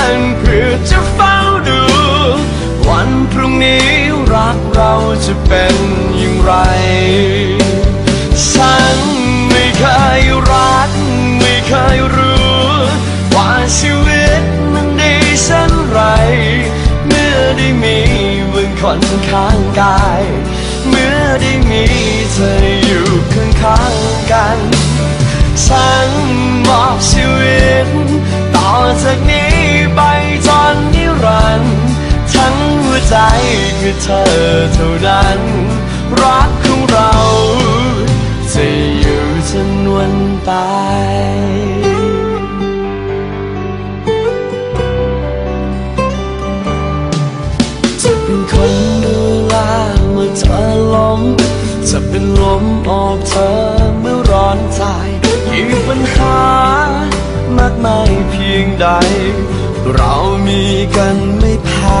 านเพื่อจะเฝ้าดู วันพรุ่งนี้รักเราจะเป็นอย่างไร ฉันไม่เคยรัก ไม่เคยรู้ ว่าชีวิตมันดีเช่นไร เมื่อได้มีมึงคนข้างกาย เมื่อได้มีเธออยู่ข้างๆกัน ฉัน คือเธอเท่านั้น รักของเรา จะอยู่จนวันตายจะเป็นคนดูแลเมื่อเธอล้มจะเป็นลมออกเธอเมื่อร้อนใจยิ่งปัญหามากมายเพียงใด เรามีกันไม่แพ้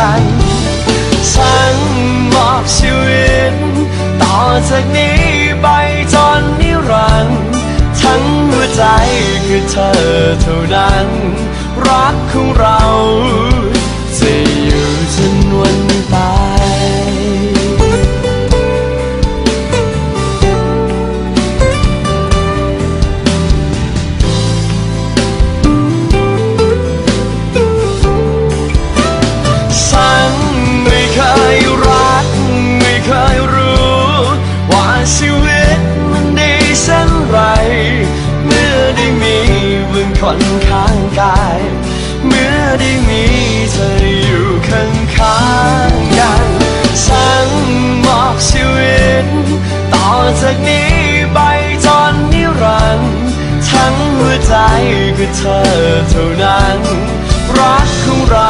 กัน ฉันมอบชีวิต ต่อจากนี้ไปจนนิรันดร์ทั้งหัวใจคือเธอเท่านั้น ชีวิตมันดีเช่นไร เมื่อได้มีมึงคนข้างกาย เมื่อได้มีเธออยู่ข้างข้างๆกันฉันมอบชีวิต ต่อจากนี้ไปจนนิรันดร์ทั้งหัวใจคือเธอเท่านั้น รักของเรา